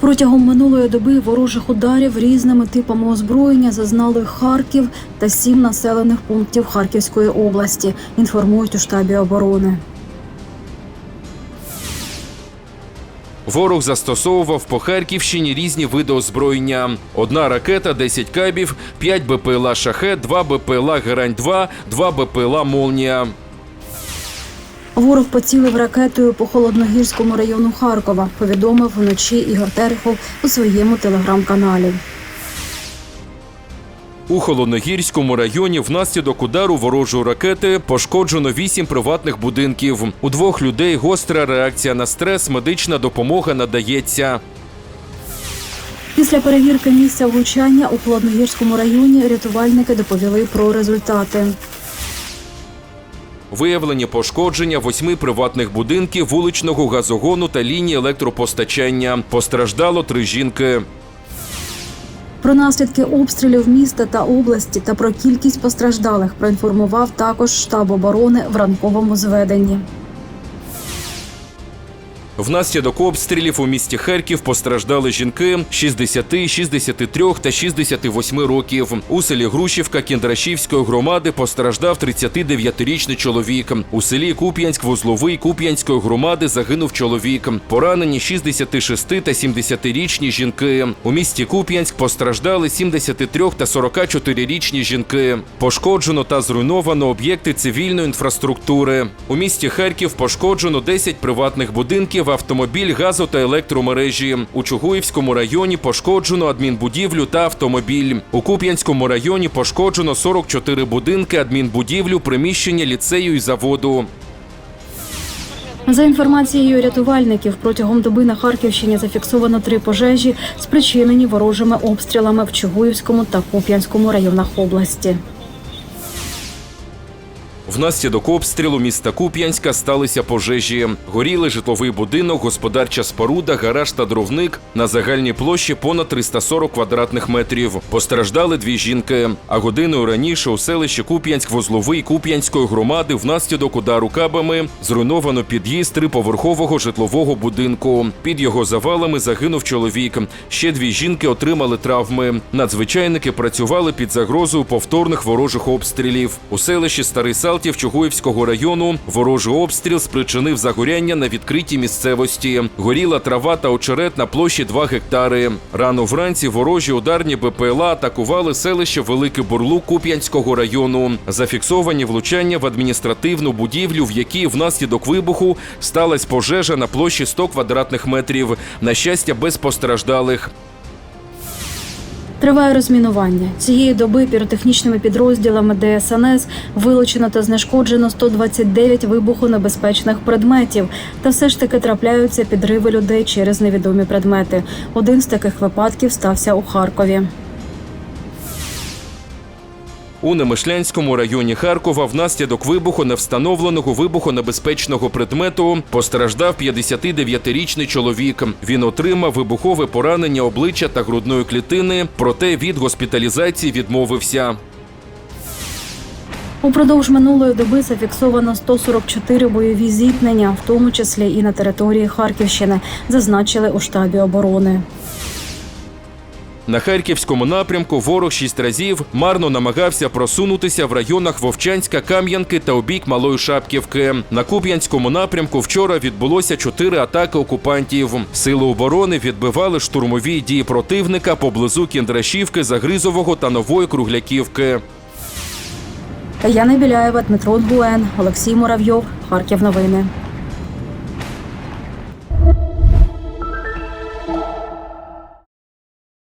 Протягом минулої доби ворожих ударів різними типами озброєння зазнали Харків та сім населених пунктів Харківської області. Інформують у штабі оборони. Ворог застосовував по Харківщині різні види озброєння: одна ракета, 10 кабів, 5 БПЛА Шахет, 2 БПЛА Герань-2, 2 БПЛА Молнія. Ворог поцілив ракетою по холодногірському району Харкова. Повідомив вночі Ігор Терехов у своєму телеграм-каналі. У Холодногірському районі внаслідок удару ворожої ракети пошкоджено вісім приватних будинків. У двох людей гостра реакція на стрес, медична допомога надається. Після перевірки місця влучання у холодногірському районі рятувальники доповіли про результати. Виявлені пошкодження восьми приватних будинків, вуличного газогону та лінії електропостачання. Постраждало три жінки. Про наслідки обстрілів міста та області та про кількість постраждалих проінформував також штаб оборони в ранковому зведенні. Внаслідок обстрілів у місті Харків постраждали жінки 60, 63 та 68 років. У селі Грушівка Кіндрашівської громади постраждав 39-річний чоловік. У селі Куп'янськ Вузловий Куп'янської громади загинув чоловік. Поранені 66 та 70-річні жінки. У місті Куп'янськ постраждали 73 та 44-річні жінки. Пошкоджено та зруйновано об'єкти цивільної інфраструктури. У місті Харків пошкоджено 10 приватних будинків, автомобіль, газо та електромережі. У Чугуївському районі пошкоджено адмінбудівлю та автомобіль. У Куп'янському районі пошкоджено 44 будинки, адмінбудівлю, приміщення ліцею і заводу. За інформацією рятувальників, протягом доби на Харківщині зафіксовано три пожежі, спричинені ворожими обстрілами в Чугуївському та Куп'янському районах області. Внаслідок обстрілу міста Куп'янська сталися пожежі. Горіли житловий будинок, господарча споруда, гараж та дровник на загальній площі понад 340 квадратних метрів. Постраждали дві жінки. А годиною раніше у селищі Куп'янськ-Вузловий Куп'янської громади внаслідок удару кабами зруйновано під'їзд триповерхового житлового будинку. Під його завалами загинув чоловік. Ще дві жінки отримали травми. Надзвичайники працювали під загрозою повторних ворожих обстрілів. У селищі Старий Салтів Чугуївського району ворожий обстріл спричинив загоряння на відкритій місцевості. Горіла трава та очерет на площі 2 гектари. Рано вранці ворожі ударні БПЛА атакували селище Великий Бурлук Куп'янського району. Зафіксовані влучання в адміністративну будівлю, в якій внаслідок вибуху сталася пожежа на площі 100 квадратних метрів. На щастя, без постраждалих. Триває розмінування. Цієї доби піротехнічними підрозділами ДСНС вилучено та знешкоджено 129 вибухонебезпечних предметів. Та все ж таки трапляються підриви людей через невідомі предмети. Один з таких випадків стався у Харкові. У Немишлянському районі Харкова внаслідок вибуху невстановленого вибухонебезпечного предмету постраждав 59-річний чоловік. Він отримав вибухове поранення обличчя та грудної клітини, проте від госпіталізації відмовився. Упродовж минулої доби зафіксовано 144 бойові зіткнення, в тому числі і на території Харківщини, зазначили у штабі оборони. На харківському напрямку ворог шість разів марно намагався просунутися в районах Вовчанська, Кам'янки та обік Малої Шапківки. На Куп'янському напрямку вчора відбулося чотири атаки окупантів. Сили оборони відбивали штурмові дії противника поблизу Кіндрашівки, Загризового та Нової Кругляківки. Яна Біляєва, Дмитро Нгуен, Олексій Муравйов, Харків. Новини.